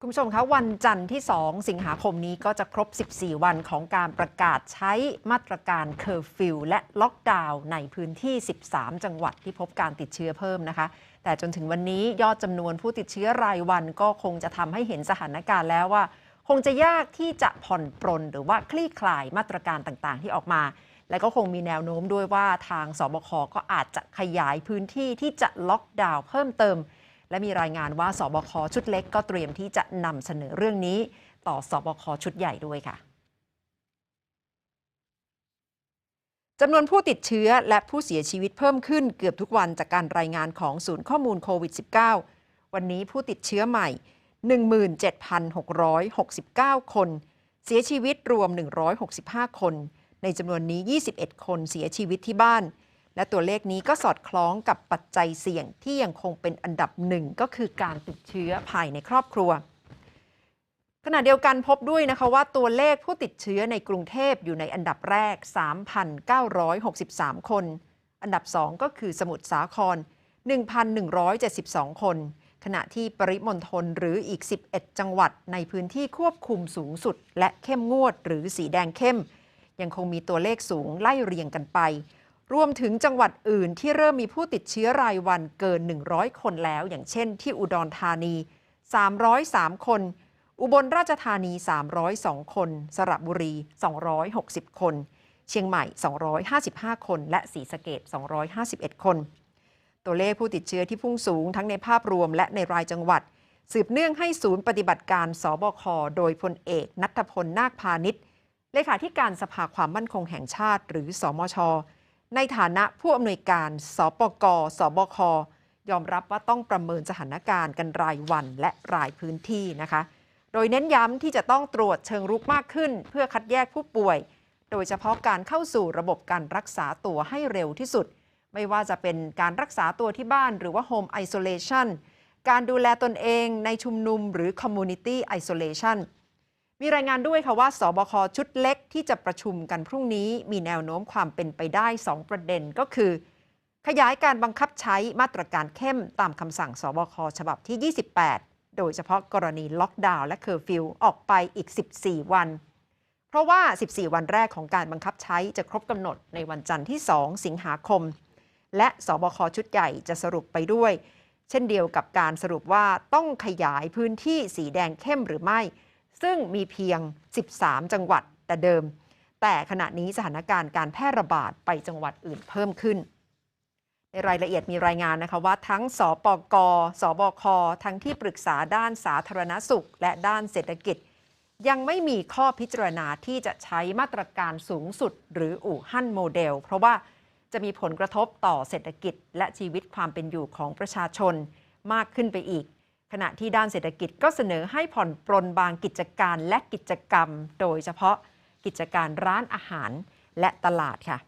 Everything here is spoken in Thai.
คุณผู้ชมคะวันจันทร์ที่ 2 สิงหาคมนี้ก็จะครบ 14 วันของการประกาศใช้มาตรการเคอร์ฟิวและล็อกดาวน์ในพื้นที่ 13 จังหวัดที่พบการติดเชื้อเพิ่มนะคะ แต่จนถึงวันนี้ยอดจำนวนผู้ติดเชื้อรายวันก็คงจะทำให้เห็นสถานการณ์แล้วว่า คงจะยากที่จะผ่อนปรนหรือว่าคลี่คลายมาตรการต่างๆ ที่ออกมา และก็คงมีแนวโน้มด้วยว่าทางสบคก็อาจจะขยายพื้นที่ที่จะล็อกดาวน์เพิ่มเติม และมีรายงานว่าสบคชุดเล็กก็เตรียมที่จะนำเสนอเรื่องนี้ ต่อสบคชุดใหญ่ด้วยค่ะจำนวนผู้ติดเชื้อและผู้เสียชีวิตเพิ่มขึ้นเกือบทุกวันจากการรายงานของศูนย์ข้อมูลโควิด -19 วันนี้ผู้ติดเชื้อใหม่ 17,669 คน เสียชีวิตรวม 165 คน ในจำนวนนี้ 21 คนเสียชีวิตที่บ้าน และตัวเลขนี้ก็สอดคล้องกับปัจจัยเสี่ยงที่ยังคงเป็นอันดับหนึ่งก็คือการติดเชื้อภายในครอบครัว ขณะเดียวกันพบด้วยนะคะว่าตัวเลขผู้ติดเชื้อในกรุงเทพอยู่ในอันดับแรก 3,963 คน อันดับ 2 ก็คือสมุทรสาคร 1,172 คน ขณะที่ปริมณฑลหรืออีก 11 จังหวัดในพื้นที่ควบคุมสูงสุด และเข้มงวดหรือสีแดงเข้ม ยังคงมีตัวเลขสูงไล่เรียงกันไป รวมถึงจังหวัดอื่นที่เริ่มมีผู้ติดเชื้อรายวันเกิน 100 คนแล้ว อย่างเช่นที่อุดรธานี 303 คน อุบลราชธานี 302 คน สระบุรี 260 คน เชียงใหม่ 255 คน และศรีสะเกด251 คน ตัวเลขผู้ติดเชื้อที่พุ่งสูงทั้งในภาพรวมและในรายจังหวัด สืบเนื่องให้ศูนย์ปฏิบัติการสบค โดยพลเอก นัทพลนาคพาณิชย์เลขาธิการสภาความมั่นคงแห่งชาติ หรือสมช ในฐานะผู้อำนวยการ สปก สบค ยอมรับว่าต้องประเมินสถานการณ์กันรายวันและรายพื้นที่นะคะ โดยเน้นย้ำที่จะต้องตรวจเชิงรุกมากขึ้น เพื่อคัดแยกผู้ป่วย โดยเฉพาะการเข้าสู่ระบบการรักษาตัวให้เร็วที่สุด ไม่ว่าจะเป็นการรักษาตัวที่บ้านหรือว่า Home Isolation การดูแลตนเองในชุมนุมหรือ Community Isolation มีรายงานด้วยค่ะว่าสบคชุดเล็กที่จะประชุมกันพรุ่งนี้มีแนวโน้มความเป็นไปได้ 2 ประเด็นก็คือ ขยายการบังคับใช้มาตรการเข้มตามคำสั่งสบคฉบับที่ 28 โดยเฉพาะกรณีล็อกดาวน์และเคอร์ฟิวออกไปอีก 14 วัน เพราะว่า 14 วันแรกของการบังคับใช้จะครบกำหนดในวันจันทร์ที่ 2 สิงหาคม และสบคชุดใหญ่จะสรุปไปด้วย เช่นเดียวกับการสรุปว่าต้องขยายพื้นที่สีแดงเข้มหรือไม่ ซึ่งมีเพียง 13 จังหวัดแต่เดิม แต่ขณะนี้สถานการณ์การแพร่ระบาดไปจังหวัดอื่นเพิ่มขึ้น ในรายละเอียดมีรายงานนะคะว่าทั้งสปก สบค ทั้งที่ปรึกษาด้านสาธารณสุข และด้านเศรษฐกิจ ยังไม่มีข้อพิจารณาที่จะใช้มาตรการสูงสุด หรืออู่ฮั่นโมเดล เพราะว่าจะมีผลกระทบต่อเศรษฐกิจและชีวิตความเป็นอยู่ของประชาชนมากขึ้นไปอีก ขณะที่ด้านเศรษฐกิจก็เสนอให้ผ่อนปรนบางกิจการและกิจกรรม โดยเฉพาะกิจการร้านอาหารและตลาดค่ะ